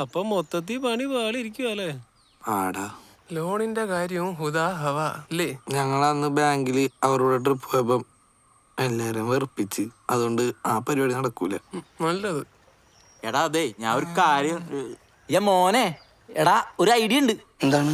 അപ്പൊ മൊത്തത്തിൽ പണി പാളിരിക്കുവല്ലേ ആടാ. ലോണിന്റെ കാര്യവും ഹുദാ ഹവ അല്ലേ ഞങ്ങൾ അന്ന് ബാങ്കിൽ അവരോട് ട്രിപ്പ് പോയപ്പം എല്ലാരും വെറുപ്പിച്ച്. അതുകൊണ്ട് ആ പരിപാടി നടക്കൂല. നല്ലത്. എടാ അതെ ഞാൻ ഒരു കാര്യം ഏ മോനെ എടാ ഒരു ഐഡിയ ഉണ്ട്. എന്താണ്?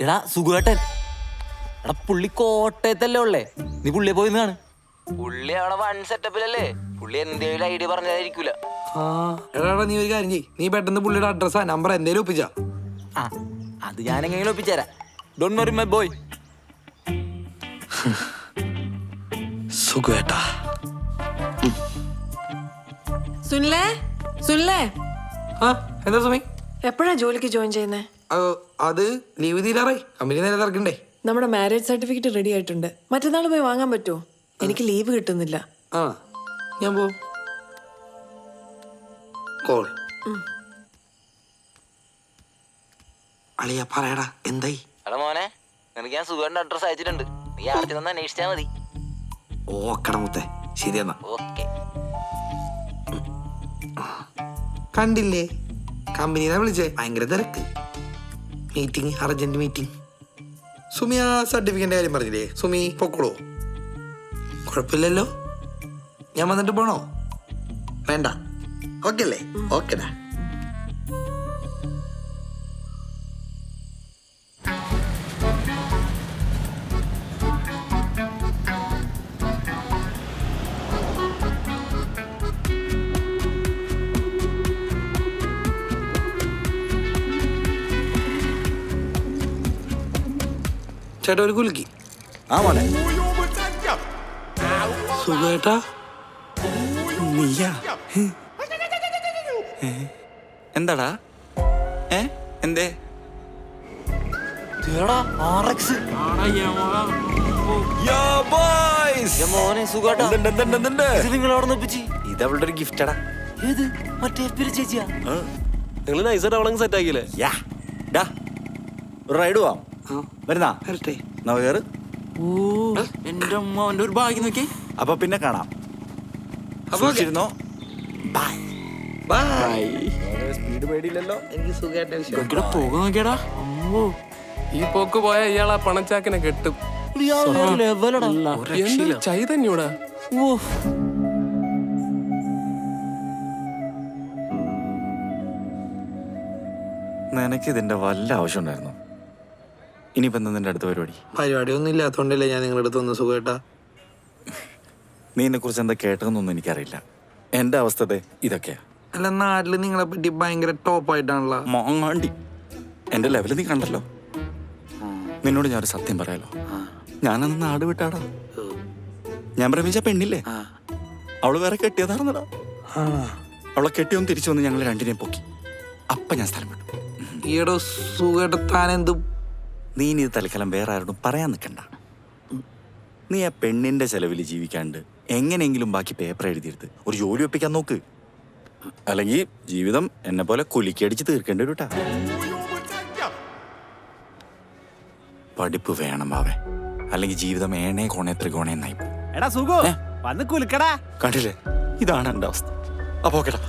എടാ സുഖേട്ടൻ എടാ പുള്ളി കോട്ടയത്തല്ലേ ഉള്ളേ? നീ പുള്ളിയെ പോയി കാണു. പുള്ളി അവിടെ വൺ സെറ്റപ്പിലല്ലേ പുള്ളി എന്തെങ്കിലും ഐഡിയ പറഞ്ഞായിരിക്കൂല. ആ എടാ എടാ, നീ ഒരു കാര്യം ചെയ്യ്. നീ പെട്ടെന്ന് പുള്ളിയുടെ അഡ്രസ്സാ നമ്പർ എന്തേലും ഒപ്പിച്ചാ. ആ അത് ഞാൻ എങ്ങനെയും ഒപ്പിച്ചുതരാം ഡോണ്ട് വറി മൈ ബോയ് സുഖേട്ടാ. സുനിലേ സുനിലേ. ആ എന്താ സുമി? എപ്പോഴാ ജോലിക്ക് ജോയിൻ ചെയ്യുന്നേ? അത് ലീവ് തീരാറേ കമ്പനി നേരെ തിരക്കണ്ടേ നമ്മുടെ മാരേജ് സർട്ടിഫിക്കറ്റ് റെഡി ആയിട്ടുണ്ട്. മറ്റന്നാൾ പോയി വാങ്ങാൻ പറ്റുമോ? എനിക്ക് ലീവ് കിട്ടുന്നില്ല. ആ ഞാൻ പോ കോൾ. അളിയ പറയടാ എന്തായി? എടാ മോനെ നിനക്ക് ഞാൻ സുഖന്റെ അഡ്രസ് അയച്ചിട്ടുണ്ട്. നീ ആദ്യം നിന്ന് അന്വേഷിച്ചാ മതി. ഓക്കട മുത്തേ. ശരി എന്നാ. ഓക്കെ. കണ്ടില്ലേ? കമ്പനിനെ വിളിച്ചേ. ഭയങ്കര തിരക്ക്. മീറ്റിംഗ് അർജന്റ് മീറ്റിംഗ് സുമി ആ സർട്ടിഫിക്കറ്റിന്റെ കാര്യം പറഞ്ഞില്ലേ? സുമി പൊക്കോളൂ. കുഴപ്പമില്ലല്ലോ. ഞാൻ വന്നിട്ട് പോണോ? വേണ്ട. ഓക്കെ അല്ലേ ഓക്കെടാ. ചേട്ടാ ഒരു കുലുക്കി. ആ മോനെ. സുഖേട്ടാ നീയാ? എന്താടാ? ഏ? എന്തേ? മോനെ സുഖേട്ടാ? നിങ്ങൾ അവിടെ നിന്ന് ഇത് ഒരു ഗിഫ്റ്റടാ ഏത്? മറ്റേ ചേച്ചിയാ? നിങ്ങൾ നൈസായിട്ട് അവളങ്ങ് സെറ്റ് ആക്കിയില്ലേ? യാ. ഡാ ഒരു റൈഡ് പോവാം. വരുന്നാ? വരട്ടെ. ഓ എന്റെ അമ്മ അവന്റെ ഒരു ഭാഗ്യം നോക്കി അപ്പൊ പിന്നെ കാണാം. അപ്പൊ സൂക്ഷിച്ചിരുന്നോ? By speed പേടിയില്ലല്ലോ. എനിക്ക് സുഖമായിട്ട് വിഷയം ഇവിടെ പോക നോക്കിയടാ. അമ്മോ. ഈ പോക്ക് പോയ ഇയാൾ ആ പണച്ചാക്കിനെ കെട്ടും. ലെവലടാ എന്തൊരു ചൈതന്യൂടാ നിനക്ക് ഇതിന്റെ വല്ല ആവശ്യം ഉണ്ടായിരുന്നു ഇനിയിപ്പോ എന്താ നിന്റെ അടുത്ത പരിപാടി? പരിപാടി ഒന്നും ഇല്ലാത്തോണ്ടല്ലേ ഞാൻ നിങ്ങളുടെ അടുത്ത് ഒന്ന് സുഖേട്ടാ നീ എന്നെ കുറിച്ച് എന്താ കേട്ടതെന്നൊന്നും എനിക്കറിയില്ല. എന്റെ അവസ്ഥ ഇതൊക്കെയാ. അല്ല നാട്ടിൽ നിങ്ങളെ പറ്റി ഭയങ്കര ടോപ്പായിട്ടാണല്ലോ മോങ്ങാണ്ടി എന്റെ ലെവൽ നീ കണ്ടല്ലോ. നിന്നോട് ഞാൻ ഒരു സത്യം പറയാലോ. ഞാനന്ന് നാട് വിട്ടാടാ. ഞാൻ പ്രേമിച്ച പെണ്ണില്ലേ? അവൾ വേറെ കെട്ടിയതാണെന്നടാ അവളെ കെട്ടിയൊന്ന് തിരിച്ചു വന്ന് ഞങ്ങൾ രണ്ടിനെയും പൊക്കി. അപ്പൊ ഞാൻ സ്ഥലം വിട്ടു. ഈയിടെ സുഖത്താനെന്ത് നീ ഇനി തൽക്കാലം വേറെ ആരോടും പറയാൻ നിൽക്കണ്ട. നീ ആ പെണ്ണിന്റെ ചെലവിൽ ജീവിക്കാണ്ട് എങ്ങനെയെങ്കിലും ബാക്കി പേപ്പർ എഴുതിയെടുത്ത് ഒരു ജോലി ഒപ്പിക്കാൻ നോക്ക്. അല്ലെങ്കിൽ ജീവിതം എന്നെ പോലെ കുലിക്കടിച്ച് തീർക്കേണ്ടി വരും പഠിപ്പ് വേണം ബാവേ. അല്ലെങ്കിൽ ജീവിതം ഏണേ കോണേ ത്രികോണേ നായി എടാ സുഖു വന്ന് കുലുക്കടാ. കണ്ടില്ലേ? ഇതാണ് എന്റെ അവസ്ഥ. അപ്പോ ഓക്കെടാ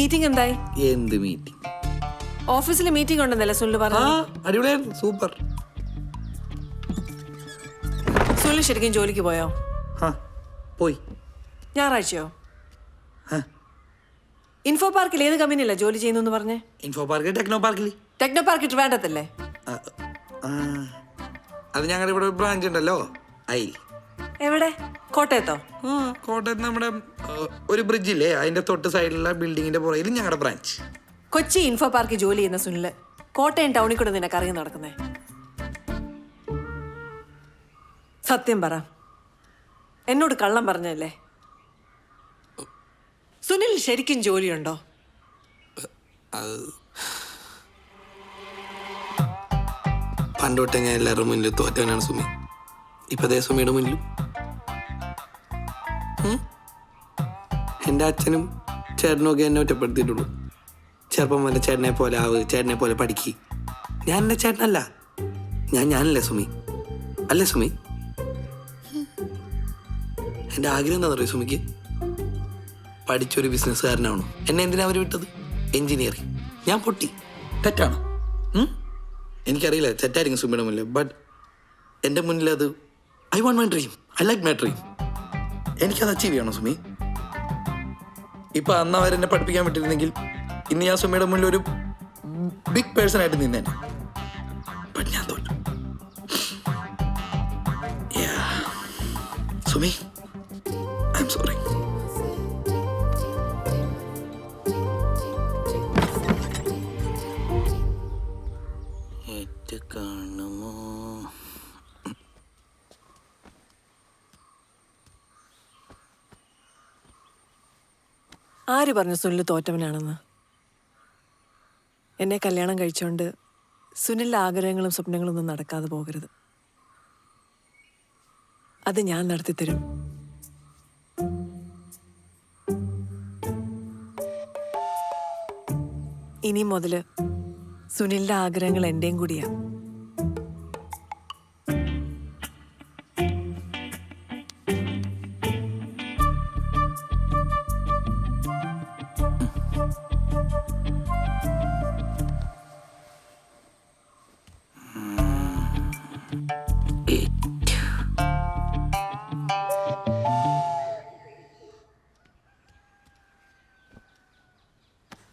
മീറ്റിംഗ് എന്തായി? എന്ത് മീറ്റിംഗ് ഓഫീസിൽ മീറ്റിംഗ് ഉണ്ടെന്നല്ലേ സുനിൽ ആ പറഞ്ഞു അടിപൊളിയായിരുന്നു സൂപ്പർ. സുനിൽ ശരിക്കും ജോലിക്ക് പോയോ? ആ പോയി. ഞായറാഴ്ചയോ. ഇൻഫോ പാർക്കിൽ ഏത് കമ്പനിയല്ല ജോലി ചെയ്യുന്നു എന്ന് പറഞ്ഞേ ഇൻഫോ പാർക്ക് ടെക്നോ പാർക്കിൽ ടെക്നോ പാർക്ക് ട്രിവാൻഡത്തല്ലേ ആ, ആ. അത് ഞങ്ങളുടെ ഇവിടെ ബ്രാഞ്ച് ഉണ്ടല്ലോ ഐ എവിടെ? കോട്ടയത്തോ? ആ കോട്ടയത്ത് നമ്മുടെ ഒരു ബ്രിഡ്ജ് ഇല്ലേ? അതിന്റെ തൊട്ട് സൈഡിലുള്ള ബിൽഡിങ്ങിന്റെ പുറകിൽ ഞങ്ങളുടെ ബ്രാഞ്ച് കൊച്ചി ഇൻഫോ പാർക്ക് ജോലി ചെയ്യുന്ന സുനിൽ കോട്ടയം ടൗണിൽ കൂടെ നിനക്ക് അറിയാൻ നടക്കുന്നേ? സത്യം പറ. എന്നോട് കള്ളം പറഞ്ഞല്ലേ സുനിൽ ശരിക്കും ജോലിയുണ്ടോ? പണ്ടോട്ടെ ഞാൻ എല്ലാവരുടെ മുന്നിൽ തോറ്റവനാണ് സുമി. ഇപ്പൊ ദേ സുമിയുടെ മുന്നിലും? എന്റെ അച്ഛനും ചേട്ടനൊക്കെ എന്നെ ഒറ്റപ്പെടുത്തിയിട്ടുള്ളൂ. ചെറുപ്പം വല്ല ചേട്ടനെ പോലെ ആവ് ചേട്ടനെ പോലെ പഠിക്ക്. ഞാൻ എന്റെ ചേട്ടനല്ല. ഞാൻ ഞാനല്ലേ സുമി? അല്ലേ സുമി? എന്റെ ആഗ്രഹം എന്താണെന്ന് അറിയോ സുമിക്ക്? പഠിച്ചൊരു ബിസിനസ്സുകാരനാവണം. എന്നെ എന്തിനാ അവർ വിട്ടത്? എഞ്ചിനീയറിംഗ്. ഞാൻ പൊട്ടി. തെറ്റാണ്? എനിക്കറിയില്ല തെറ്റായിരിക്കും സുമിയുടെ മുന്നിൽ ബട്ട് എന്റെ മുന്നിൽ അത് I want my dream I like my dream എനിക്കത് അച്ചീവ് ചെയ്യണം സുമി? ഇപ്പൊ അന്ന് അവരെന്നെ പഠിപ്പിക്കാൻ വിട്ടിരുന്നെങ്കിൽ ഇന്ന് ഞാൻ സുമിയുടെ മുന്നിൽ ഒരു ബിഗ് പേഴ്സൺ ആയിട്ട് നിന്നേനെ. ആര് പറഞ്ഞു സുനിൽ തോറ്റവനാണെന്ന്? എന്നെ കല്യാണം കഴിച്ചുകൊണ്ട് സുനിലിന്റെ ആഗ്രഹങ്ങളും സ്വപ്നങ്ങളും ഒന്നും നടക്കാതെ പോകരുത്. അത് ഞാൻ നടത്തിത്തരും. ഇനി മുതൽ സുനിലിന്റെ ആഗ്രഹങ്ങൾ എന്റെയും കൂടിയാ.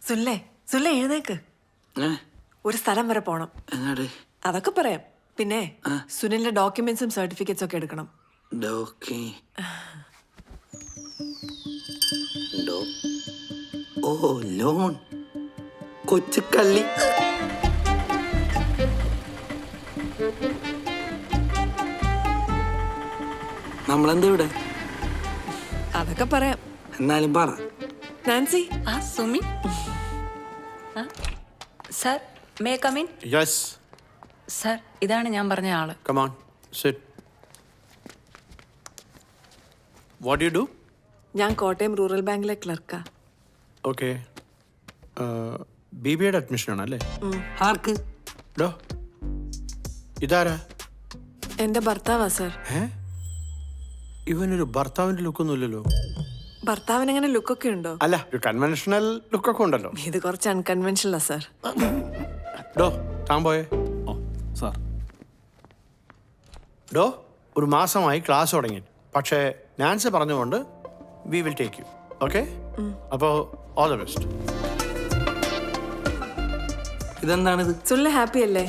സുനിലേ സുല്ലേ എഴുന്നേക്ക്. ഒരു സ്ഥലം വരെ പോണം. അതൊക്കെ പറയാം. പിന്നെ സുനിലിന്റെ ഡോക്യുമെന്റ്സും സർട്ടിഫിക്കറ്റ്സ് ഒക്കെ എടുക്കണം. ഓ ലോൺ. കൊച്ചുക്കള്ളി നമ്മളെന്താ ഇവിടെ? അതൊക്കെ പറയാം. എന്നാലും പറ. നാൻസി? ആ Sumi. Sir may come in yes sir ഇതാണ് ഞാൻ പറഞ്ഞ ആൾ. Come on sit what you do ഞാൻ കോട്ടയം റൂറൽ ബാങ്കിലെ ക്ലർക്കാ. Okay B B Ed admission ആണല്ലേ ആർക്ക്? ഡോ. ഇതാരാ? എന്റെ ഭർത്താവാ സർ. ഏ? ഇവനൊരു ഭർത്താവിന്റെ ലുക്കൊന്നുമില്ലല്ലോ ഭർത്താവിന് അങ്ങനെ ലുക്കൊക്കെ ഉണ്ടോ? അല്ല ഒരു കൺവെൻഷണൽ ലുക്കൊക്കെ ഉണ്ടല്ലോ. ഇത് കുറച്ച് അൺകൺവെൻഷനലാ സർ ഡോ താൻ പോയേ? ഓ സാർ. ഡോ ഒരു മാസമായി ക്ലാസ് തുടങ്ങി. പക്ഷേ നാൻസി പറഞ്ഞുകൊണ്ട് we will take you okay അപ്പോൾ ഓൾ ദ ബെസ്റ്റ് ഇതെന്താണിത്? സുള്ള ഹാപ്പി അല്ലേ?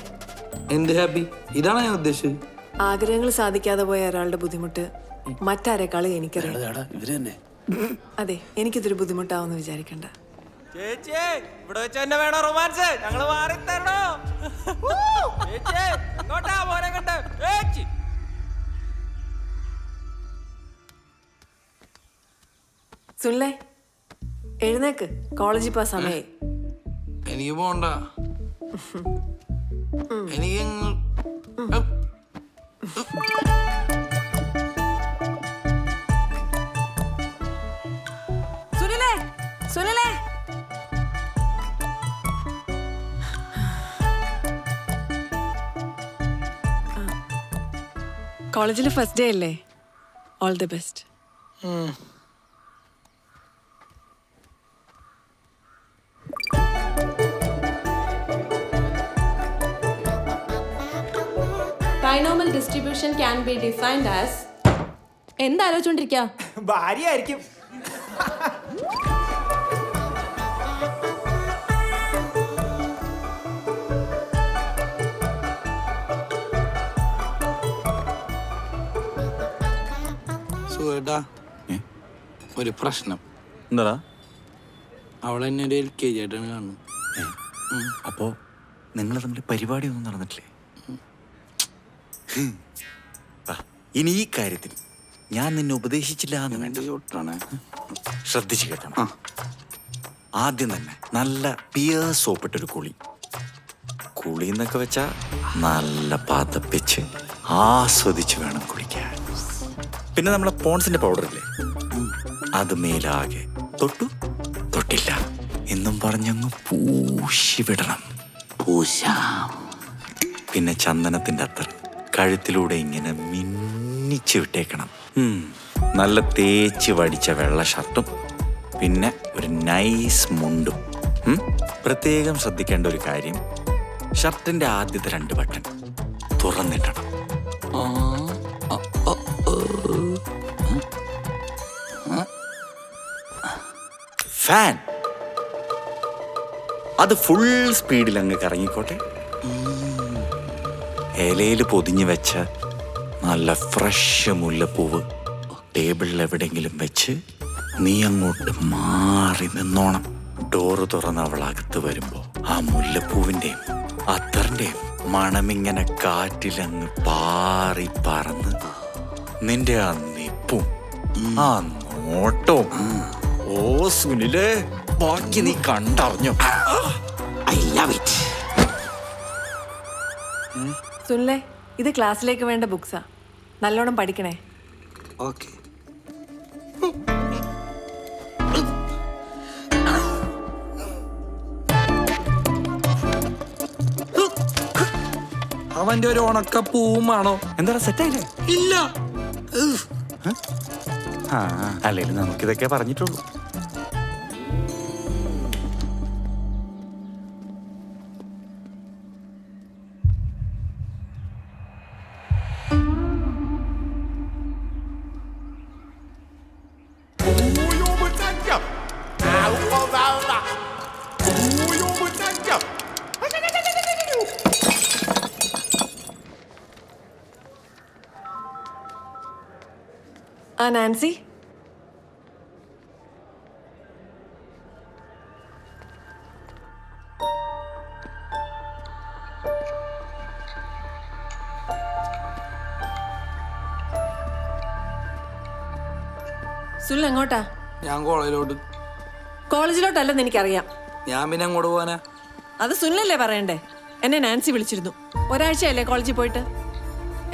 എന്ത് ഹാപ്പി ഇതാണ് ഞാൻ ഉദ്ദേശിച്ചത്? ആഗ്രഹങ്ങൾ സാധിക്കാതെ പോയ ഒരാളുടെ ബുദ്ധിമുട്ട് മറ്റാരെക്കാളും എനിക്കറിയാം. ഇവർ തന്നെ. അതെ എനിക്കിതൊരു ബുദ്ധിമുട്ടാവെന്ന് വിചാരിക്കണ്ട. ചേച്ചി ഇവിടെ വെച്ച് തന്നെ വേണോ റൊമാൻസ്. ഞങ്ങൾ മാറി തരണോ? ചേച്ചി എങ്ങോട്ടാ മോനെ കണ്ട്? ചേച്ചി. സുനിലേ എഴുന്നേക്ക്. കോളേജിൽ പോ സമയേ എനിക്ക് പോണ്ട. എനിക്ക് കോളേജിൽ ഫസ്റ്റ് ഡേ അല്ലേ? All the best Binomial distribution be defined as as എന്താലോചിച്ചോണ്ടിരിക്കുക ഭാര്യയായിരിക്കും. സുഖേട്ടാ ഒരു പ്രശ്നം. എന്താടാ? അവൾ എന്നെ ഒരു എൽ കെ ജി ആയിട്ടാണ് കാണുന്നത്. അപ്പോ നിങ്ങൾ തമ്മിൽ പരിപാടി ഒന്നും നടന്നിട്ടില്ലേ ആ, ഇനി ഈ കാര്യത്തിൽ ഞാൻ നിന്നെ ഉപദേശിച്ചില്ല എന്ന് വേണ്ട. എന്റെ ചോട്ടാണ്. ശ്രദ്ധിച്ചു കേൾക്കണം ആദ്യം തന്നെ നല്ല പിയർ സോപ്പിട്ടൊരു കുളി കുളി. എന്നൊക്കെ വെച്ചാ നല്ല പാതപ്പിച്ച് ആസ്വദിച്ച് വേണം കുളിക്കാൻ. പിന്നെ നമ്മളെ പോൺസിന്റെ പൗഡർ ഇല്ലേ? അത് മേലാകെ തൊട്ടു തൊട്ടില്ല. എന്നും പറഞ്ഞങ്ങ് പൂശി വിടണം. പൂശാം. പിന്നെ ചന്ദനത്തിന്റെ അത്തർ കഴുത്തിലൂടെ ഇങ്ങനെ മിന്നിച്ച് വിട്ടേക്കണം. നല്ല തേച്ച് വടിച്ച വെള്ള ഷർട്ടും പിന്നെ ഒരു നൈസ് മുണ്ടും. പ്രത്യേകം ശ്രദ്ധിക്കേണ്ട ഒരു കാര്യം ഷർട്ടിന്റെ ആദ്യത്തെ രണ്ട് ബട്ടൺ തുറന്നിട്ടണം ഫാൻ അത് ഫുൾ സ്പീഡിൽ അങ്ങ് കറങ്ങിക്കോട്ടെ. ഇലയിൽ പൊതിഞ്ഞു വെച്ച നല്ല ഫ്രഷ് മുല്ലപ്പൂവ് ടേബിളിൽ എവിടെയെങ്കിലും വെച്ച് നീ അങ്ങോട്ട് മാറി നിന്നോണം. ഡോറ് തുറന്ന് അവൾ അകത്ത് വരുമ്പോ ആ മുല്ലപ്പൂവിന്റെയും അത്തറിന്റെയും മണമിങ്ങനെ കാറ്റിലങ്ങ് പാറി പറന്ന് നിന്റെ ആ നിപ്പും ആ നോട്ടവും ഓ സുനിലേ ബാക്കി നീ കണ്ടറിഞ്ഞു? I love it. സുനിലെ ഇത് ക്ലാസ്സിലേക്ക് വേണ്ട ബുക്സാ. നല്ലോണം പഠിക്കണേ. ഓക്കെ. അവന്റെ ഒരു ഉണക്ക പൂമാണോ എന്താ സെറ്റായില്ലേ? ഇല്ല. ആ അല്ലെങ്കിൽ നമുക്കിതൊക്കെ പറഞ്ഞിട്ടുള്ളൂ. നാൻസി? സുനിൽ എങ്ങോട്ടാ ഞാൻ കോളേജിലോട്ട്. കോളേജിലോട്ടല്ലെന്ന് എനിക്കറിയാം. ഞാൻ പിന്നെ അങ്ങോട്ട് പോവാനാ? അത് സുനിലല്ലേ പറയണ്ടേ? എന്നെ നാൻസി വിളിച്ചിരുന്നു. ഒരാഴ്ചയല്ലേ കോളേജിൽ പോയിട്ട്?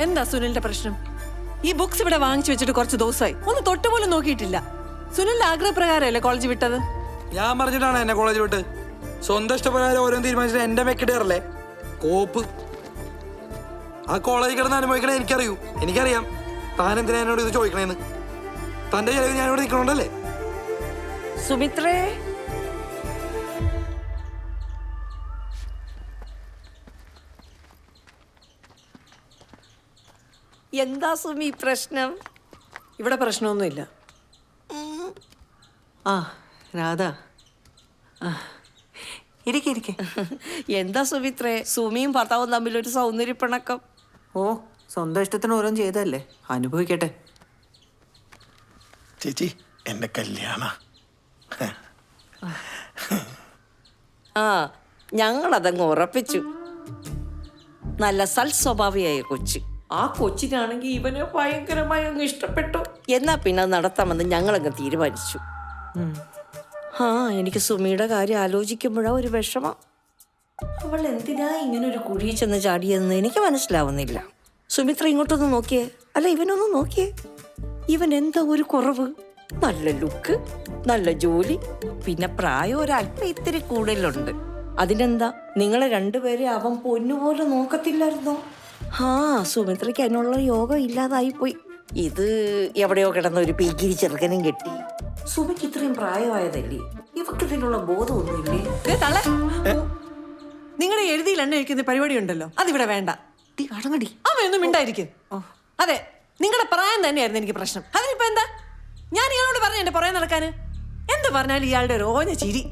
എന്താ സുനിലിന്റെ പ്രശ്നം? ഈ ബുക്സ് ഇവിടെ വാങ്ങിച്ചു വെച്ചിട്ട് കുറച്ച് ദിവസമായി. ഒന്ന് തൊട്ട് പോലും നോക്കിയിട്ടില്ല. സുനിലിന്റെ ആഗ്രഹപ്രകാരമല്ലേ കോളേജ് വിട്ടത്? ഞാൻ പറഞ്ഞിട്ടാണ് എന്നെ കോളേജ് വിട്ട്. സ്വന്തം ഇഷ്ടപ്രകാരം ഓരോ തീരുമാനിച്ചിട്ട് എന്റെ മെക്കിടേറല്ലേ കോപ്പ്. ആ കോളേജ് കിടന്ന് അനുഭവിക്കണേ എനിക്കറിയൂ. എനിക്കറിയാം. താൻ എന്തിനാ എന്നോട് ഇത് ചോദിക്കണേന്ന്? തന്റെ ചെലവ് ഞാൻ നിൽക്കണല്ലേ നിൽക്കണോണ്ടല്ലേ? സുമിത്രേ എന്താ സുമി പ്രശ്നം? ഇവിടെ പ്രശ്നമൊന്നുമില്ല. ആ രാധ. ഇരിക്കെ ഇരിക്കെ. എന്താ സുമിത്രേ സുമിയും ഭർത്താവും തമ്മിൽ ഒരു സൗന്ദര്യപ്പിണക്കം. ഓ സ്വന്തം ഇഷ്ടത്തിന് ഓരോന്നും ചെയ്തല്ലേ അനുഭവിക്കട്ടെ. ചേച്ചി എന്റെ കല്യാണ. ആ ഞങ്ങളതങ്ങ് ഉറപ്പിച്ചു. നല്ല സൽ സ്വഭാവിയായ കൊച്ച്. ആ കൊച്ചിനാണെങ്കിൽ ഇവനെ ഭയങ്കരമായി അങ്ങ് ഇഷ്ടപ്പെട്ടു. എന്നാ പിന്നെ അത് നടത്താമെന്ന് ഞങ്ങളങ്ങ് തീരുമാനിച്ചു. ആ എനിക്ക് സുമിയുടെ കാര്യം ആലോചിക്കുമ്പോഴാ ഒരു വിഷമം. അവൾ എന്തിനാ ഇങ്ങനെ ഒരു കുഴിയിൽ ചെന്ന് ചാടിയതെന്ന് എനിക്ക് മനസ്സിലാവുന്നില്ല. സുമിത്ര ഇങ്ങോട്ടൊന്ന് നോക്കിയേ. അല്ല ഇവനൊന്ന് നോക്കിയേ. ഇവൻ എന്താ ഒരു കുറവ്? നല്ല ലുക്ക് നല്ല ജോലി പിന്നെ പ്രായം ഒരല്പം ഇത്തിരി കൂടുതലുണ്ട്. അതിനെന്താ? നിങ്ങളെ രണ്ടുപേരെ അവൻ പൊന്നുപോലെ നോക്കത്തില്ലായിരുന്നോ? ആ സുമിത്രയ്ക്ക് അതിനുള്ള യോഗം ഇല്ലാതായി പോയി ഇത് എവിടെയോ കിടന്ന ഒരു പീക്കിരി ചെറുക്കനും കെട്ടി. സുമിക്ക് ഇത്രയും പ്രായമായതല്ലേ? ഇവക്ക് ഇതിനുള്ള ബോധമൊന്നുമില്ലേ. നിങ്ങളുടെ എഴുതിയിൽ എണ്ണ ഒഴിക്കുന്ന പരിപാടി ഉണ്ടല്ലോ അതിവിടെ വേണ്ട. അടങ്ങടി. അമ്മയൊന്നും മിണ്ടായിരിക്കും. അതെ നിങ്ങളുടെ പ്രായം തന്നെയായിരുന്നു എനിക്ക് പ്രശ്നം. അതിനിപ്പോ എന്താ? ഞാൻ ഇയാളോട് പറഞ്ഞു എന്റെ പുറകെ നടക്കാന്. എന്ത് പറഞ്ഞാലും ഇയാളുടെ ഒരു ഓഞ്ഞ ചിരി.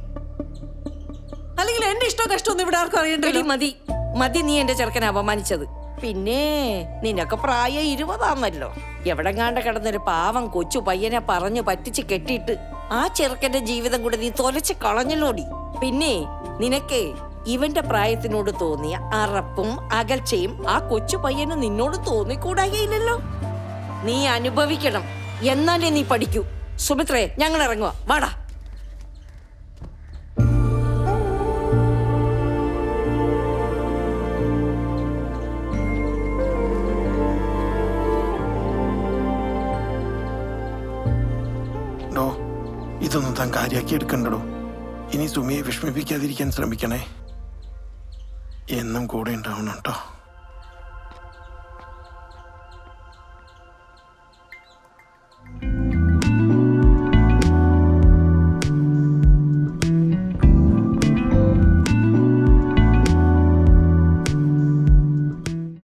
അല്ലെങ്കിൽ എന്റെ ഇഷ്ടവും കഷ്ടമൊന്നും ഇവിടെ ആർക്കും അറിയണ്ടല്ലോ. മതി. മതി നീ എന്റെ ചെറുക്കനെ അപമാനിച്ചത്. പിന്നെ നിനക്ക് പ്രായം ഇരുപതാന്നല്ലോ. എവിടെങ്ങാണ്ട് കിടന്നൊരു പാവം കൊച്ചു പയ്യനെ പറഞ്ഞു പറ്റിച്ച് കെട്ടിയിട്ട് ആ ചെറുക്കന്റെ ജീവിതം കൂടെ നീ തൊലച്ച് കളഞ്ഞല്ലോടി. പിന്നെ നിനക്ക് ഇവന്റെ പ്രായത്തിനോട് തോന്നിയ അറപ്പും അകൽച്ചയും ആ കൊച്ചു പയ്യന് നിന്നോട് തോന്നിക്കൂടായില്ലല്ലോ നീ അനുഭവിക്കണം. എന്നാലേ നീ പഠിക്കൂ. സുമിത്രേ ഞങ്ങൾ ഇറങ്ങുക വാടാ. ഇതൊന്നും താൻ കാര്യമാക്കി എടുക്കണ്ടടോ. ഇനി സുമിയെ വിഷമിപ്പിക്കാതിരിക്കാൻ ശ്രമിക്കണേ. എന്നും കൂടെ ഉണ്ടാവണം കേട്ടോ.